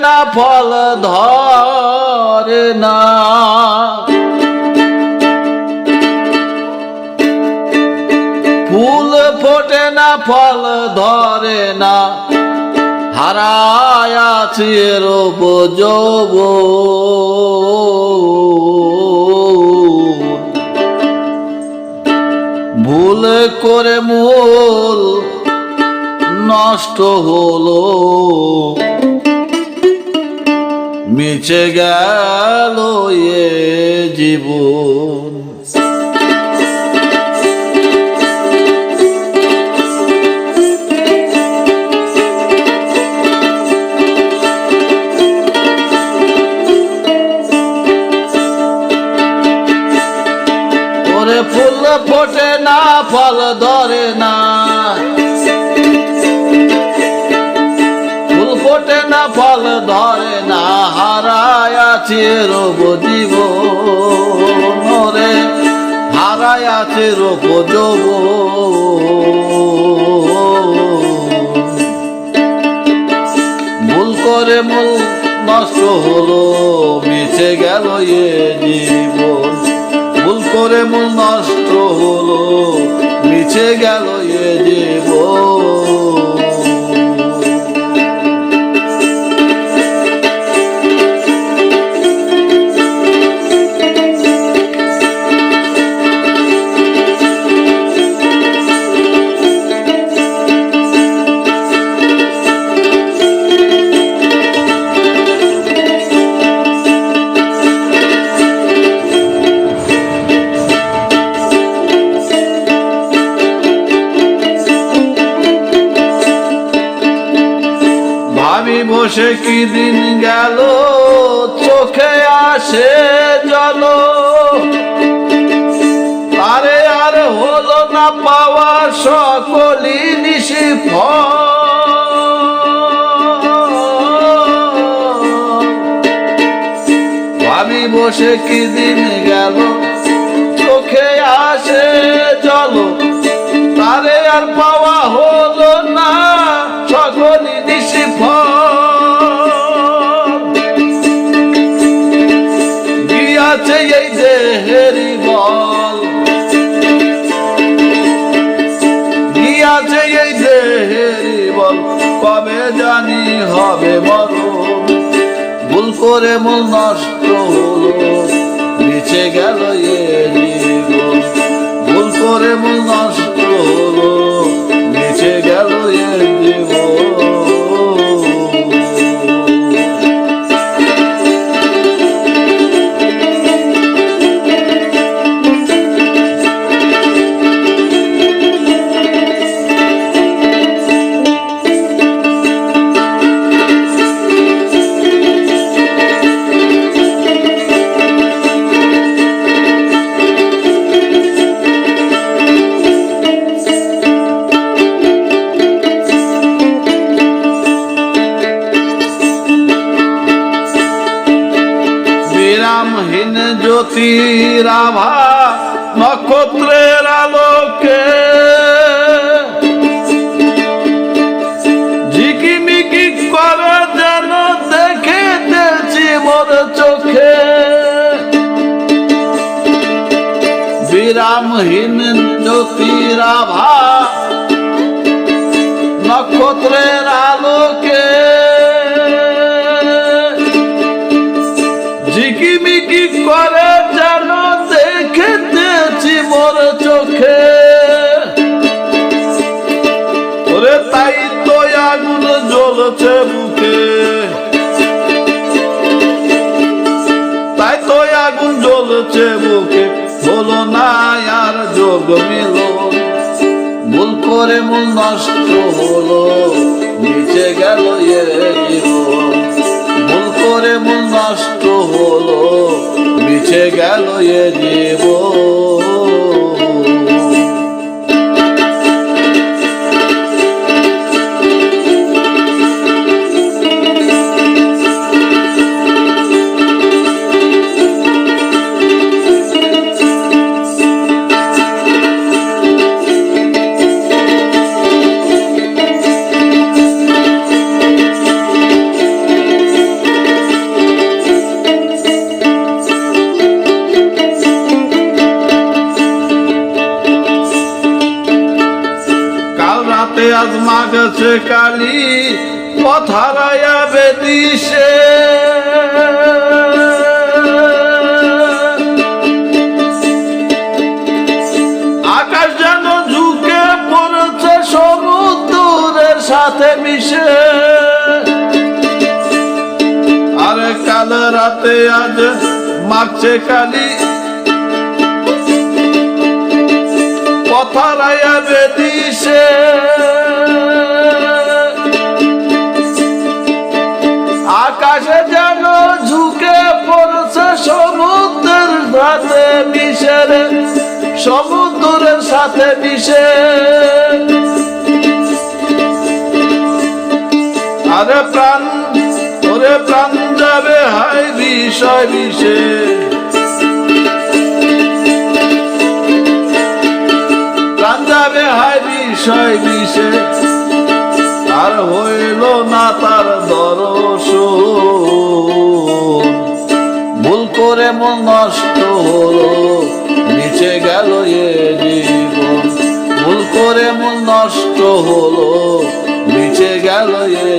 না ফল ধরে না। ফুল ফোটে না, ফল ধরে না। হারায় রূপ ভুল করে মূল নষ্ট হলো। মিছে গেল এ জীবন। ওরে ফুল ফোটে না, ফল ধরে না। ফুল ফোটে না, ফল ধরে হারায় আছে রোগ জীবন রে, হারায় আছে রোগ ভুল করে মূল নষ্ট হলো, মিছে গেল এ জীবন। ভুল করে মূল নষ্ট হলো, মিছে গেল এ জীবন। বসে কি দিন গেল? চোখে আসে জল। আরে, আর, হলো না পাওয়া সকলি নিশি ভাবি বসে কি দিন গেল? চোখে আসে জল। কবে জানি হবে মরণ ভুল করে মূল নষ্ট হলো নিচে গেল এ জীবন। ভুল করে মূল নষ্ট হলো বিরামহীন জ্যোতির আভা নক্ষত্রের আলোকে ঝিকিমিকি করে যেন দেখেতেছি মোর চোখে। বিরামহীন জ্যোতির আভা নক্ষত্রের মিল ভুল করে মূল নষ্ট হলো নিচে গেল এ ভুল করে মূল নষ্ট হলো নিচে গেল এ জীবন। মাগছে কালি, পথারায়া বেদিসে আকাশ যেন ঝুঁকে পড়েছে, সমুদ্রের সাথে মিশে। আরে কাল রাতে আজ মাগছে কালি পথারায়া বেদিসে আকাশে যেন ঝুঁকে পড়ছে সমুদ্রের সাথে মিশে সমুদ্রের সাথে মিশে। আরে প্রাণ, ওরে প্রাণ যাবে হাই বিষয় বিষে বিষয় দিছে আর হইল না তার দরস ভুল করে মন নষ্ট হলো নিচে গেল এ জীবন। ভুল করে মন নষ্ট হলো নিচে গেল এ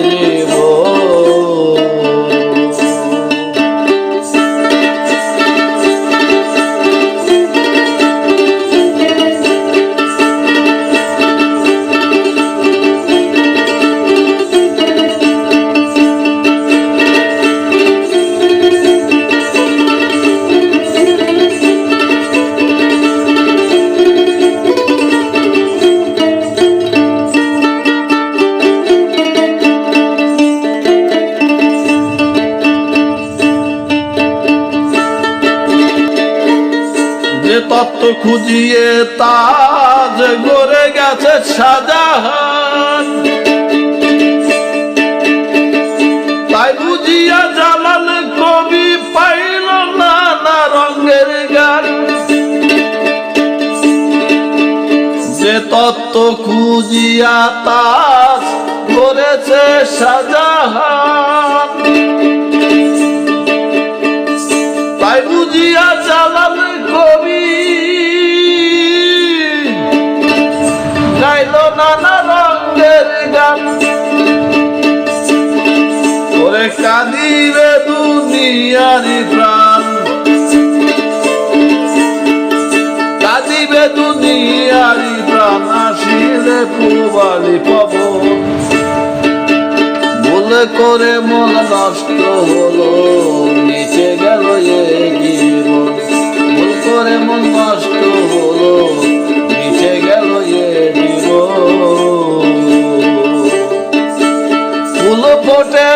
তত্ত্ব খুঁজিয়ে তাজ গড়ে গেছে সাজাহান তাই বুঝিয়া জালাল কবি পাইল নানা রঙের গান। যে তত্ত্ব খুঁজিয়া তাজ করেছে সাজাহান তাই বুঝিয়া চালাল কবি নানা রঙের গান। ওরে কাঁদিবে দুনিয়ারি প্রাণ। কাঁদিবে দুনিয়ারি প্রাণ, আসিলে পুবালি পবন। ভুল করে মন নষ্ট হলো, নিচে গেল এ জীবন ভুল করে মন নষ্ট হলো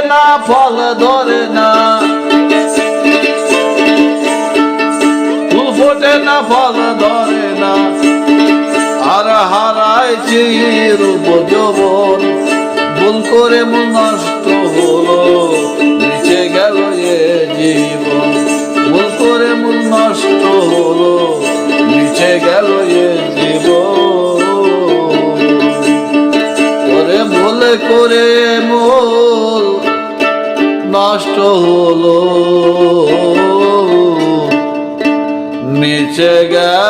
না, ফল ধরে না। ফুল ফোটে না, ফল ধরে না। আর হারায় রূপ যৌবন ভুল করে মন নষ্ট হলো নিচে গেল এ জীবন। ভুল করে মন নষ্ট হলো নিচে গেল এ জীবন। করে ভুল করে নষ্ট হলো নিচে গেল